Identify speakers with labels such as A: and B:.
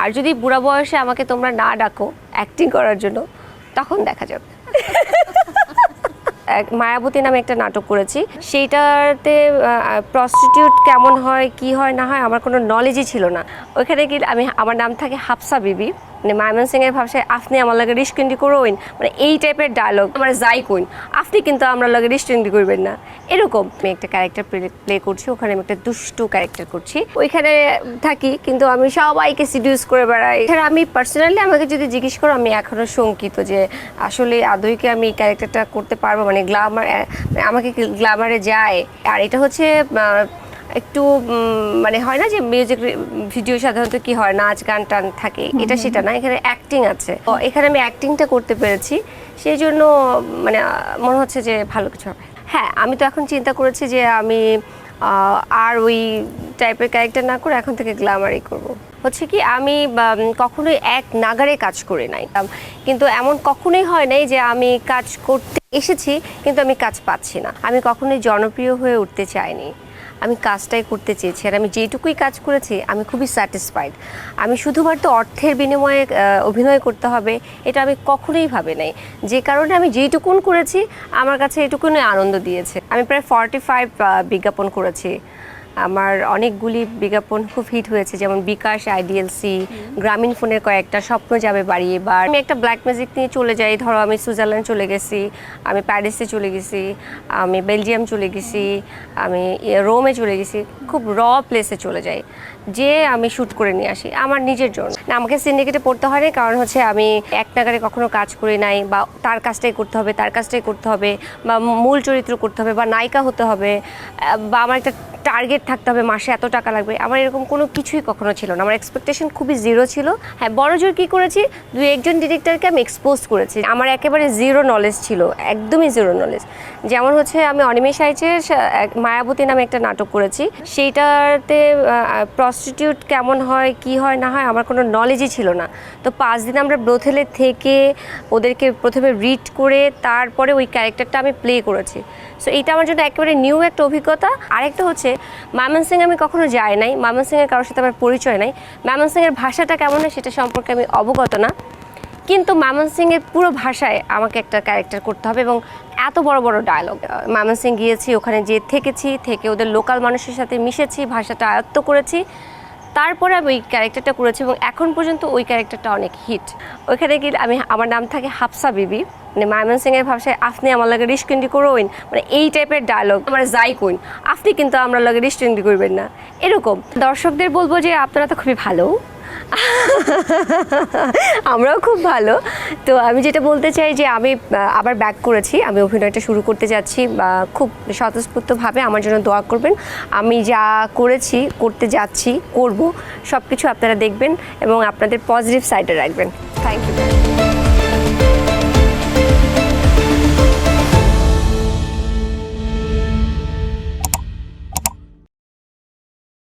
A: আর যদি বুড়া বয়সে আমাকে তোমরা না ডাকো অ্যাক্টিং করার জন্য, তখন দেখা যাবে। এক মায়াবতী নামে একটা নাটক করেছি। সেইটাতে প্রস্টিটিউট কেমন হয়, কি হয়, না হয়, আমার কোনো নলেজই ছিল না। ওইখানে কি আমি, আমার নাম থাকে হাফসা বিবি। মানে মায়মন সিং এর ভাষায় আপনি আমার লাগে রিস্কিন্ডি করবেন? মানে এই টাইপের ডায়লগ আমার যাই কইন, আপনি কিন্তু আমরা লাগে রিস্কিন্ডি করবেন না। এরকম আমি একটা ক্যারেক্টার প্লে করছি, ওখানে আমি একটা দুষ্টু ক্যারেক্টার করছি। ওইখানে থাকি, কিন্তু আমি সবাইকে সিডিউস করে বেড়াই। এখানে আমি পার্সোনালি আমাকে যদি জিজ্ঞেস করো, আমি এখনও শঙ্কিত যে, আসলে আদৌকে আমি ক্যারেক্টারটা করতে পারব? মানে গ্লামার আমাকে গ্লামারে যায়? আর এটা হচ্ছে একটু মানে হয় না যে মিউজিক ভিডিও সাধারণত কি হয় নাচ গান টান থাকে এটা সেটা না এখানে অ্যাক্টিং আছে। এখানে আমি অ্যাক্টিংটা করতে পেরেছি সেই জন্য মানে মনে হচ্ছে যে ভালো কিছু হবে। হ্যাঁ আমি তো এখন চিন্তা করেছি যে আমি আর ওই টাইপের ক্যারেক্টার না করে এখন থেকে গ্ল্যামারই করব। হচ্ছে কি আমি কখনোই এক নাগারে কাজ করে নাই। কিন্তু এমন কখনোই হয় নাই যে আমি কাজ করতে এসেছি কিন্তু আমি কাজ পাচ্ছি না। আমি কখনোই জনপ্রিয় হয়ে উঠতে চাইনি। আমি কাজটাই করতে চেয়েছি আর আমি যেটুকুই কাজ করেছি, আমি খুবই স্যাটিসফাইড আমি শুধুমাত্র অর্থের বিনিময়ে অভিনয় করতে হবে, এটা আমি কখনোই ভাবে নাই। যে কারণে আমি যেইটুকুন করেছি, আমার কাছে এটুকুনই আনন্দ দিয়েছে। আমি প্রায় ফর্টি ফাইভ বিজ্ঞাপন করেছি। আমার অনেকগুলি বিজ্ঞাপন খুব হিট হয়েছে, যেমন বিকাশ আইডিএলসি গ্রামীণ ফোনের কয়েকটা স্বপ্ন যাবে বাড়ি এবার। আমি একটা ব্ল্যাক ম্যাজিক নিয়ে চলে যাই, ধরো আমি সুইজারল্যান্ড চলে গেছি, আমি প্যারিসে চলে গেছি, আমি বেলজিয়াম চলে গেছি, আমি রোমে চলে গেছি, খুব র প্লেসে চলে যাই, যে আমি শ্যুট করে নিয়ে আসি আমার নিজের জন্য। না, আমাকে সিন্ডিকেটে পড়তে হয়নি কারণ হচ্ছে আমি এক নাগারে কখনো কাজ করি নাই, বা তার কাজটাই করতে হবে, তার কাজটাই করতে হবে, বা মূল চরিত্র করতে হবে, বা নায়িকা হতে হবে, বা আমার একটা টার্গেট থাকতে হবে, মাসে এত টাকা লাগবে। আমার এরকম কোনো কিছুই কখনো ছিল না। আমার এক্সপেকটেশন খুবই জিরো ছিল। হ্যাঁ বড় জোর কী করেছি? দুই একজন ডিরেক্টরকে আমি এক্সপোজ করেছি। আমার একেবারে জিরো নলেজ ছিল, একদমই জিরো নলেজ যেমন হচ্ছে আমি অনিমেষ আইচের মায়াবতী নামে একটা নাটক করেছি। সেইটাতে প্রস্টিটিউট কেমন হয়, কি হয়, না হয়, আমার কোনো নলেজই ছিল না। তো পাঁচ দিন আমরা ব্রোথেলে থেকে ওদেরকে প্রথমে রিড করে, তারপরে ওই ক্যারেক্টারটা আমি প্লে করেছি। সো এইটা আমার জন্য একেবারে নিউ একটা অভিজ্ঞতা। আরেকটা হচ্ছে সিং আমি কখনো যাই নাই। ময়মনসিংহের কারোর সাথে আমার পরিচয় নাই। সিংয়ের ভাষাটা কেমন হয় সেটা সম্পর্কে আমি অবগত না। কিন্তু সিংয়ের পুরো ভাষায় আমাকে একটা ক্যারেক্টার করতে হবে এবং এত বড় বড় ডায়লগ সিং গিয়েছি, ওখানে যে থেকেছি, থেকে ওদের লোকাল মানুষের সাথে মিশেছি, ভাষাটা আয়ত্ত করেছি। তারপরে আমি ওই ক্যারেক্টারটা করেছি এবং এখন পর্যন্ত ওই ক্যারেক্টারটা অনেক হিট ওইখানে গেলে আমি, আমার নাম থাকে হাফসা বিবি মানে মায়মন সিংয়ের ভাষায় আপনি আমার লাগে রিস্কিন্ডি করবেন? মানে এই টাইপের ডায়লগ আমার যাই কইন আপনি কিন্তু আমরা লাগে রিস্কিন্ডি করবেন না। এরকম। দর্শকদের বলব যে আপনারা তো খুবই ভালো। আমরাও খুব ভালো। তো আমি যেটা বলতে চাই যে আমি আবার ব্যাক করেছি। আমি অভিনয়টা শুরু করতে যাচ্ছি খুব স্বতঃস্ফূর্তভাবে আমার জন্য দোয়া করবেন। আমি যা করেছি, করতে যাচ্ছি, করব সব কিছু আপনারা দেখবেন এবং আপনাদের পজিটিভ সাইডে রাখবেন। Thank you